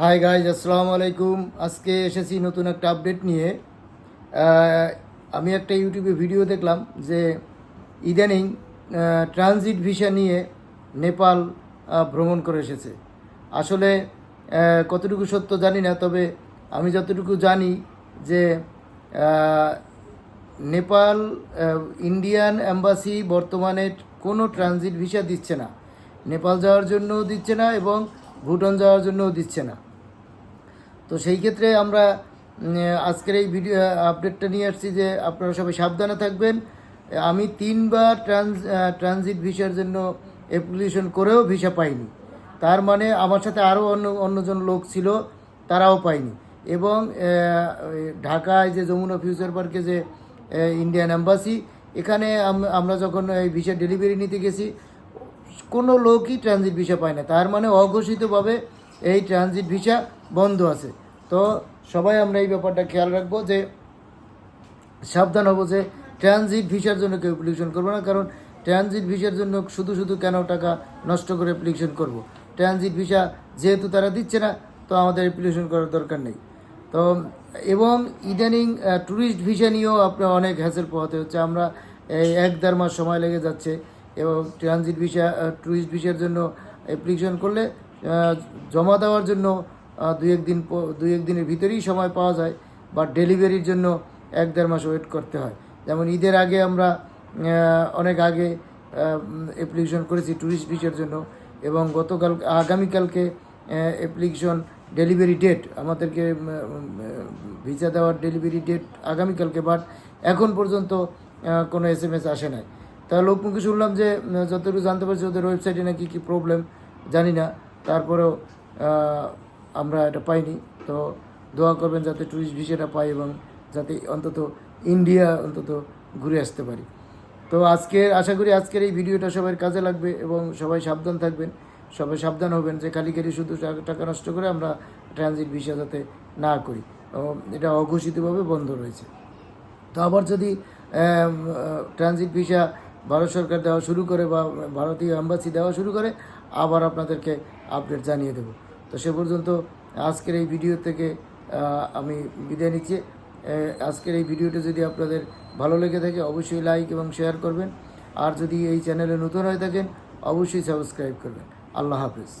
Hi guys আসসালামু আলাইকুম আজকে এসেছি নতুন একটা আপডেট নিয়ে। আমি একটা ইউটিউবে ভিডিও দেখলাম যে ইদানিং ট্রানজিট ভিসা নিয়ে নেপাল ভ্রমণ করে এসেছে। আসলে কতটুকু সত্য জানি না, তবে আমি যতটুকু জানি যে নেপাল ইন্ডিয়ান অ্যাম্বাসি বর্তমানে কোনো ট্রানজিট ভিসা দিচ্ছে না। নেপাল যাওয়ার জন্যও দিচ্ছে না এবং ভুটান যাওয়ার জন্যও দিচ্ছে না। তো সেই ক্ষেত্রে আমরা আজকের এই ভিডিও আপডেটটা নিয়ে আসছি যে আপনারা সবাই সাবধানে থাকবেন। আমি তিনবার ট্রানজ ট্রানজিট ভিসার জন্য অ্যাপ্লিকেশন করেও ভিসা পাইনি। তার মানে আমার সাথে আরও অন্য, অন্যজন লোক ছিল, তারাও পায়নি। এবং ঢাকায় যে যমুনা ফিউচার পার্কে যে ইন্ডিয়ান অ্যাম্বাসি এখানে আমরা যখন এই ভিসা ডেলিভারি নিতে গেছি, কোনো লোকই ট্রানজিট ভিসা পায় না। তার মানে অঘোষিতভাবে এই ট্রানজিট ভিসা বন্ধ আছে। তো সবাই আমরা এই ব্যাপারটা খেয়াল রাখব যে সাবধান হব যে ট্রানজিট ভিসার জন্য কেউ অ্যাপ্লিকেশন করব না, কারণ ট্রানজিট ভিসার জন্য শুধু শুধু কেন টাকা নষ্ট করে অ্যাপ্লিকেশন করব? ট্রানজিট ভিসা যেহেতু তারা দিচ্ছে না, তো আমাদের অ্যাপ্লিকেশন করার দরকার নেই। তো এবং ইদানিং ট্যুরিস্ট ভিসা নিয়েও আপনার অনেক হ্যাসেল পোহাতে হচ্ছে। আমরা এক দেড় মাস সময় লেগে যাচ্ছে এবং ট্রানজিট ভিসা ট্যুরিস্ট ভিসার জন্য অ্যাপ্লিকেশন করলে জমা দেওয়ার জন্য দুই একদিন দু একদিনের ভিতরেই সময় পাওয়া যায় বা ডেলিভারির জন্য এক দেড় মাস ওয়েট করতে হয়। যেমন ঈদের আগে আমরা অনেক আগে অ্যাপ্লিকেশন করেছি ট্যুরিস্ট ভিসার জন্য এবং গতকাল, আগামীকালকে অ্যাপ্লিকেশন ডেলিভারি ডেট আমাদেরকে ভিসা দেওয়ার ডেলিভারি ডেট আগামীকালকে বাট এখন পর্যন্ত কোনো এস এম এস আসে নাই। তা লোকমুখে শুনলাম যে যতটুকু জানতে পারছি ওদের ওয়েবসাইটে নাকি কী প্রবলেম জানি না। তারপরেও আমরা এটা পাইনি। তো দোয়া করবেন যাতে ট্যুরিস্ট ভিসাটা পাই এবং যাতে অন্তত ইন্ডিয়া অন্তত ঘুরে আসতে পারি। তো আজকে আশা করি আজকের এই ভিডিওটা সবার কাজে লাগবে এবং সবাই সাবধান থাকবেন। সবাই সাবধান হবেন যে খালি খালি শুধু টাকা- নষ্ট করে আমরা ট্রানজিট ভিসা যাতে না করি। এটা অঘোষিতভাবে বন্ধ রয়েছে। তো আবার যদি ট্রানজিট ভিসা ভারত সরকার দেওয়া শুরু করে বা ভারতীয় অ্যাম্বাসি দেওয়া শুরু করে, আবার আপনাদেরকে আপডেট জানিয়ে দেব। তো সে পর্যন্ত আজকের এই ভিডিও থেকে আমি বিদায় নিচ্ছি। আজকের এই ভিডিওটি যদি আপনাদের ভালো লেগে থাকে, অবশ্যই লাইক এবং শেয়ার করবেন। আর যদি এই চ্যানেলে নতুন হয়ে থাকেন, অবশ্যই সাবস্ক্রাইব করবেন। আল্লাহ হাফিজ।